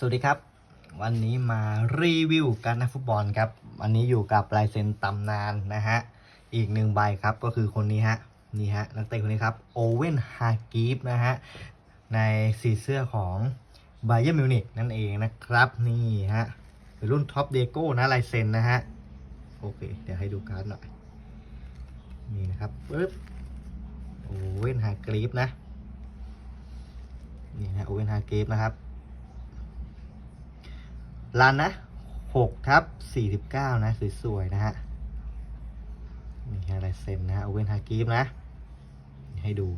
สวัสดีครับ วันนี้มารีวิวการนักฟุตบอลครับ วันนี้อยู่กับลายเซ็นตำนานนะฮะ อีกหนึ่งใบครับก็คือคนนี้ฮะ นี่ฮะ นักเตะคนนี้ครับ โอเวนฮากีฟนะฮะ ในสีเสื้อของไบเย r n มิวนิกนั่นเองนะครับ นี่ฮะเป็นรุ่นท็อปเดโก้นะลายเซ็นนะฮะ โอเค เดี๋ยวให้ดูการ์ดหน่อย นี่นะครับปึ๊บโอเวนฮากีฟนะ นี่นะโอเวนฮากีฟนะครับ รันนะหกทับสี่สิบเก้านะ สวยๆ นะฮะนี่ฮะลายเซ็นนะฮะโอเวนฮากีฟนะ ให้ดู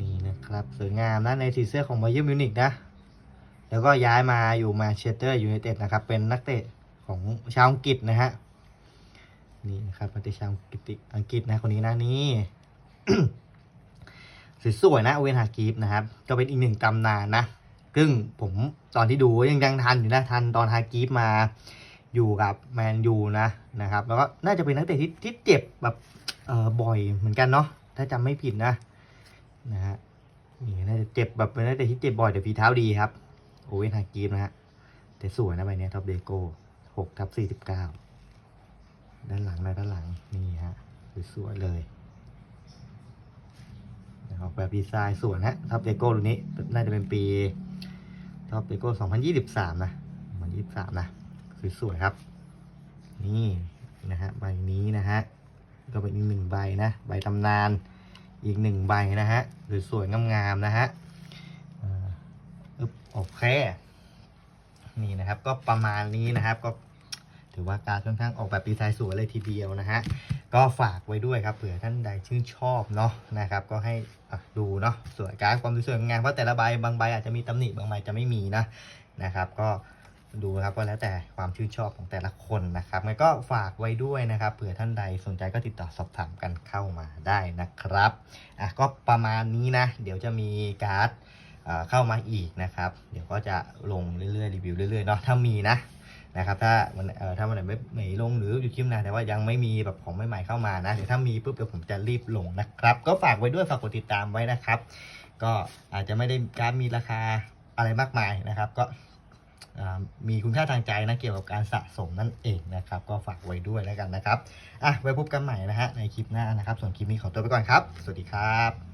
นี่นะครับ สวยงามนะในสีเสื้อของบเย r n มิวนิกนะ แล้วก็ย้ายมาอยู่มาเชสเตอร์ยูไนเต็ดนะครับ เป็นนักเตะของชาวอังกฤษนะฮะ นี่นะครับนักเตะชาวอังกฤษอังกฤษนะคนนี้นะนี่สวยๆนะโอเวนฮากีฟนะครับ ก็เป็นอีกหนึ่งตำนานนะ ซึ่งผมตอนที่ดูยังยังทันอยู่นะทันตอนฮากีฟมาอยู่กับแมนยูนะนะครับ แล้วก็น่าจะเป็นนักเตะที่ที่เจ็บแบบเออบ่อยเหมือนกันเนาะถ้าจำไม่ผิดนะนะฮะนี่น่าจะเจ็บแบบเป็นนักเตะที่เจ็บบ่อยแต่ฝีเท้าดีครับโอเวนฮากีฟนะฮะแต่สวยนะใบเนี้ท็อปเดโก้หกทับสี่สิบเก้าด้านหลังนะด้านหลังนี่ฮะสวยๆเลยออกแบบดีไซน์สวยนะท็อปเดโก้ตัวนี้น่าจะเป็นปี ท็อปเดโก้2023 นะ2023 นะ สวยๆครับ นี่นะฮะใบนี้นะฮะ ก็เป็นอีกหนึ่งใบนะ ใบตำนานอีกหนึ่งใบนะฮะ สวยๆงามๆนะฮะอึ๊บโอเค นี่นะครับ ก็ประมาณนี้นะครับ ก็ ถือว่าการค่อนข้างออกแบบดีไซน์สวยเลยทีเดียวนะฮะ ก็ฝากไว้ด้วยครับเผื่อท่านใดชื่นชอบเนาะนะครับ ก็ให้ดูเนาะสวยการความสวยงามเพราะแต่ละใบบางใบอาจจะมีตำหนิบางใบจะไม่มีนะนะครับ ก็ดูครับก็แล้วแต่ความชื่นชอบของแต่ละคนนะครับงั้นก็ฝากไว้ด้วยนะครับเผื่อท่านใดสนใจก็ติดต่อสอบถามกันเข้ามาได้นะครับอะก็ประมาณนี้นะ เดี๋ยวจะมีการ์ดเข้ามาอีกนะครับ เดี๋ยวก็จะลงเรื่อยๆรีวิวเรื่อยๆเนาะถ้ามีนะ นะครับถ้ามันเอ่อถ้ามันไหนไม่ไม่ลงหรืออยู่คลิปนะแต่ว่ายังไม่มีแบบของใหม่ๆเข้ามานะเดี๋ยวถ้ามีปุ๊บเดี๋ยวผมจะรีบลงนะครับ ก็ฝากไว้ด้วยฝากกดติดตามไว้นะครับ ก็อาจจะไม่ได้การมีราคาอะไรมากมายนะครับ ก็มีคุณค่าทางใจนะเกี่ยวกับการสะสมนั่นเองนะครับ ก็ฝากไว้ด้วยแล้วกันนะครับอะไว้พบกันใหม่นะฮะในคลิปหน้านะครับ ส่วนคลิปนี้ขอตัวไปก่อนครับ สวัสดีครับ